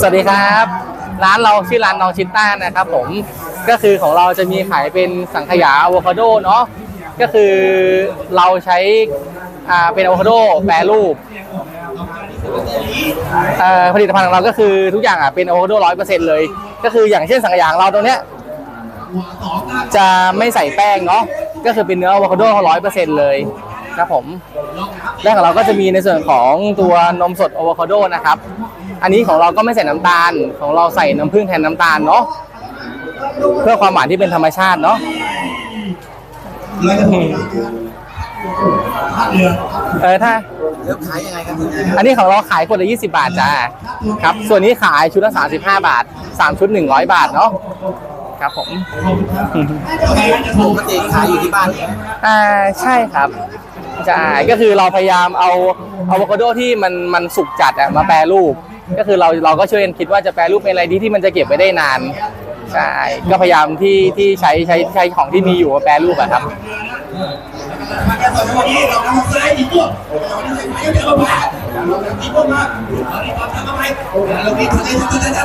สวัสดีครับ ร้านเราชื่อร้านน้องชิต้านะครับผมก็คือของเราจะมีขายเป็นสังขยาอะโวคาโดเนาะก็คือเราใช้อ่าเป็นอะโวคาโดแปรรูปเอ่อผลิตภัณฑ์ของเราก็คือทุกอย่างอะเป็นอะโวคาโดร้อยเปอร์เซ็นต์เลย ก็คืออย่างเช่นสังขยาของเราตรงเนี้ยจะไม่ใส่แป้งเนาะก็คือเป็นเนื้ออะโวคาโดร้อยเปอร์เซ็นต์เลย ครับผมและของเราก็จะมีในส่วนของตัวนมสดอะโวคาโดนะครับ อันนี้ของเราก็ไม่ใส่น้ำตาล ของเราใส่น้ำผึ้งแทนน้ำตาลเนาะเพื่อความหวานที่เป็นธรรมชาติเนาะเออถ้าแล้วขายยังไงครับอันนี้ของเราขายคนละ20 บาทจ้าครับ ส่วนนี้ขายชุดละ35 บาท 3 ชุด 100 บาทเนาะครับผมปกติขายอยู่ที่บ้านเองอ่าใช่ครับ ใช่ก็คือเราพยายามเอาอะโวคาโดที่มันมันสุกจัดอะมาแปรรูป ก็คือเราเราก็ช่วยกันคิดว่าจะแปรรูปเป็นอะไรดีที่มันจะเก็บไว้ได้นานใช่ก็พยายามที่ที่ใช้ใช้ใช้ของที่มีอยู่มาแปรรูปอะครับวั